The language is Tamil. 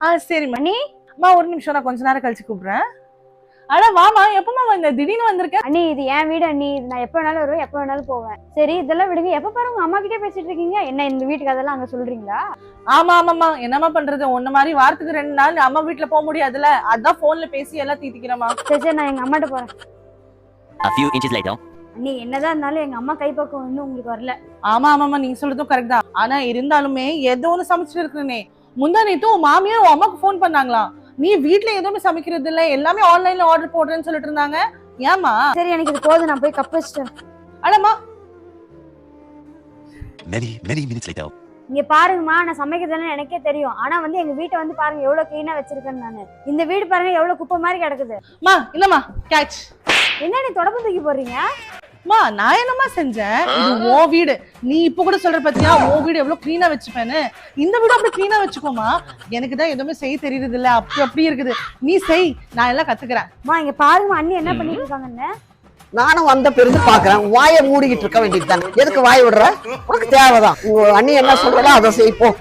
ஆ சரிம்மா அண்ணி அம்மா ஒரு நிமிஷம் நான் கொஞ்ச நேரம் கழிச்சு கூப்பிடுறேன். அட வாமா எப்பமா வந்த? திடீர்னு வந்திருக்க. அண்ணி இது என் வீடு அண்ணி. இது நான் எப்போ வேணாலும் வருவேன் எப்போ வேணாலும் போவேன். சரி இதெல்லாம் விடுங்க. எப்போ பாருங்க உங்க அம்மா கிட்டே பேசிட்டு இருக்கீங்க. என்ன இந்த வீட்டுக்கு அதெல்லாம் அங்க சொல்றீங்களா? ஆமா ஆமாம்மா. என்னம்மா பண்றது? உன்ன மாதிரி வாரத்துக்கு ரெண்டு நாள் அம்மா வீட்ல போக முடியாதுல்ல. அதான் போன்ல பேசி எல்லாம் தீத்திக்கிறேம்மா சரி சரி நான் எங்க அம்மாட்ட போறேன். A few inches later. அண்ணி என்னதான் இருந்தாலும் எங்க அம்மா கைப்பக்கம் இன்னும் உங்களுக்கு வரல. ஆமா ஆமாம்மா. நீங்க சொல்றதும் கரெக்ட் தான். ஆனா இருந்தாலுமே ஏதோ ஒண்ணு சமைச்சிட்டு இருக்கிறனே முந்தா நேத்து உன் மாமியார் உன் அம்மாக்கு ஃபோன் பண்ணாங்களாம். நீ வீட்ல எதுவுமே சமைக்கிறது இல்ல எல்லாமே ஆன்லைன்ல ஆர்டர் போடுறேன்னு சொல்லிட்டு இருந்தாங்க. ஏமா சரி எனக்கு இது போதும் நான் போய் கப் வச்சிட்டேன் அடமா Many, many minutes later. இங்க பாருங்கம்மா நான் சமைக்கிறதுன்னு எனக்கே தெரியும். ஆனா வந்து எங்க வீட்டை வந்து பாருங்க எவ்வளவு கிளீனா வச்சிருக்கேன்னு நானு. இந்த வீடு பாருங்க எவ்வளவு குப்பை மாதிரி கிடக்குது. மா இல்லம்மா கேட்ச் என்ன நீ தொடப்பு தூக்கி போடுறீங்க? மா நான் என்னம்மா செஞ்சேன்? இது உன் வீடு. நீ இப்ப கூட சொல்ற பத்தியா? உன் வீடு எவ்வளவு கிளீனா வச்சுப்பேன்னு. இந்த வீடு அப்படி கிளீனா வச்சுக்கோமா? எனக்கு தான் எதுவுமே செய்ய தெரியுறது இல்ல அப்படி அப்படி இருக்குது. நீ செய். நான் எல்லாம் கத்துக்கிறேன். அம்மா இங்க பாருங்க அண்ணி என்ன பண்ணிட்டு இருக்காங்கன்னு நானும் வந்த பிறந்து பாக்குறேன். வாயை மூடிக்கிட்டு இருக்க வேண்டியது தானே எதுக்கு வாய் விடுற? உனக்கு தேவைதான். உங்க அண்ணி என்ன சொல்றதோ அதை செய்ப்போம்